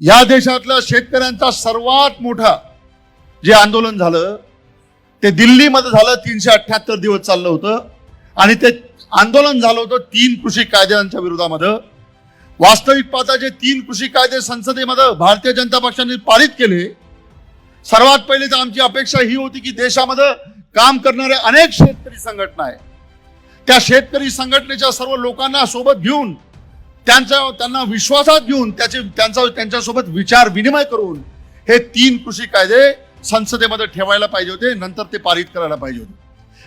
या देशातल्या शेतकऱ्यांचा सर्वात मोठा जे आंदोलन झालं ते दिल्लीमध्ये झालं तीनशे अठ्ठ्याहत्तर दिवस चाललं होतं. आणि ते आंदोलन झालं होतं तीन कृषी कायद्यांच्या विरोधामध्ये. वास्तविक पाहता जे तीन कृषी कायदे संसदेमध्ये भारतीय जनता पक्षाने पारित केले सर्वात पहिले तर आमची अपेक्षा ही होती की देशामध्ये काम करणाऱ्या अनेक शेतकरी संघटना आहे त्या शेतकरी संघटनेच्या सर्व लोकांना सोबत घेऊन त्यांचा त्यांना विश्वासात घेऊन त्याचे त्यांचा त्यांच्यासोबत विचार विनिमय करून हे तीन कृषी कायदे संसदेमध्ये ठेवायला पाहिजे होते नंतर ते पारित करायला पाहिजे होते.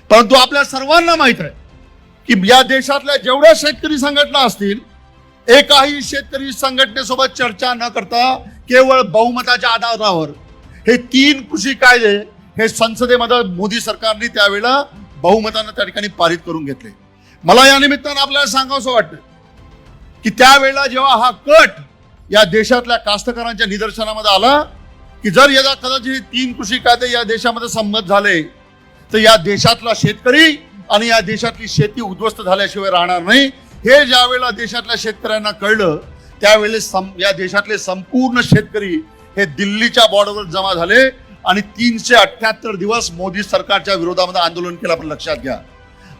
परंतु आपल्या सर्वांना माहीत आहे की या देशातल्या जेवढ्या शेतकरी संघटना असतील एकाही शेतकरी संघटनेसोबत चर्चा न करता केवळ बहुमताच्या आधारावर हे तीन कृषी कायदे हे संसदेमध्ये मोदी सरकारने त्यावेळेला बहुमतानं त्या ठिकाणी पारित करून घेतले. मला या निमित्तानं आपल्याला सांगावंसं वाटतं की त्यावेळेला जेव्हा हा कट या देशातल्या कास्तकारांच्या निदर्शनामध्ये आला की जर यदा कदाचित तीन कृषी कायदे या देशामध्ये संमत झाले तर या देशातला शेतकरी आणि या देशातली शेती उद्ध्वस्त झाल्याशिवाय राहणार नाही. हे ज्या वेळेला देशातल्या शेतकऱ्यांना कळलं त्यावेळेस सं या देशातले संपूर्ण शेतकरी हे दिल्लीच्या बॉर्डरवर जमा झाले आणि तीनशे अठ्ठ्याहत्तर दिवस मोदी सरकारच्या विरोधामध्ये आंदोलन केलं आपण लक्षात घ्या.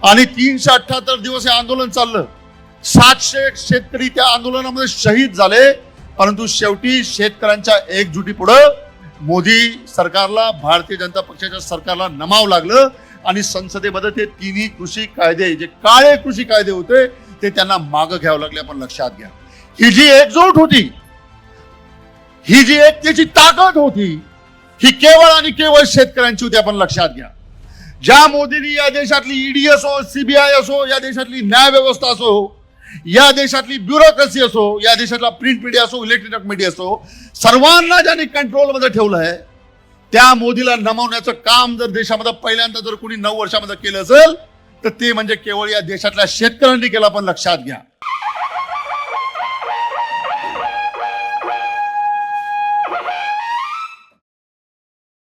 आणि तीनशे अठ्ठ्याहत्तर दिवस हे आंदोलन चाललं. सातशे शेतकरी त्या आंदोलनामध्ये शहीद झाले. परंतु शेवटी शेतकऱ्यांच्या एकजुटी पुढं मोदी सरकारला भारतीय जनता पक्षाच्या सरकारला नमाव लागलं आणि संसदेमध्ये ते तिन्ही कृषी कायदे जे काळे कृषी कायदे होते ते त्यांना मागं घ्यावं लागले. आपण लक्षात घ्या. ही जी एकजूट होती ही जी एकतेची ताकद होती ही केवळ आणि केवळ शेतकऱ्यांची होती आपण लक्षात घ्या. ज्या मोदींनी या देशातली ईडी असो सीबीआय असो या देशातली न्याय व्यवस्था असो या देशातली ब्युरोक्रेसी असो या देशातला प्रिंट मीडिया असो इलेक्ट्रॉनिक मीडिया असो सर्वांना ज्यांनी कंट्रोलमध्ये ठेवलंय त्या मोदीला नमवण्याचं काम जर देशामध्ये पहिल्यांदा जर कोणी नऊ वर्षामध्ये केलं असेल तर ते म्हणजे केवळ या देशातल्या शेतकऱ्यांनी केलं आपण लक्षात घ्या.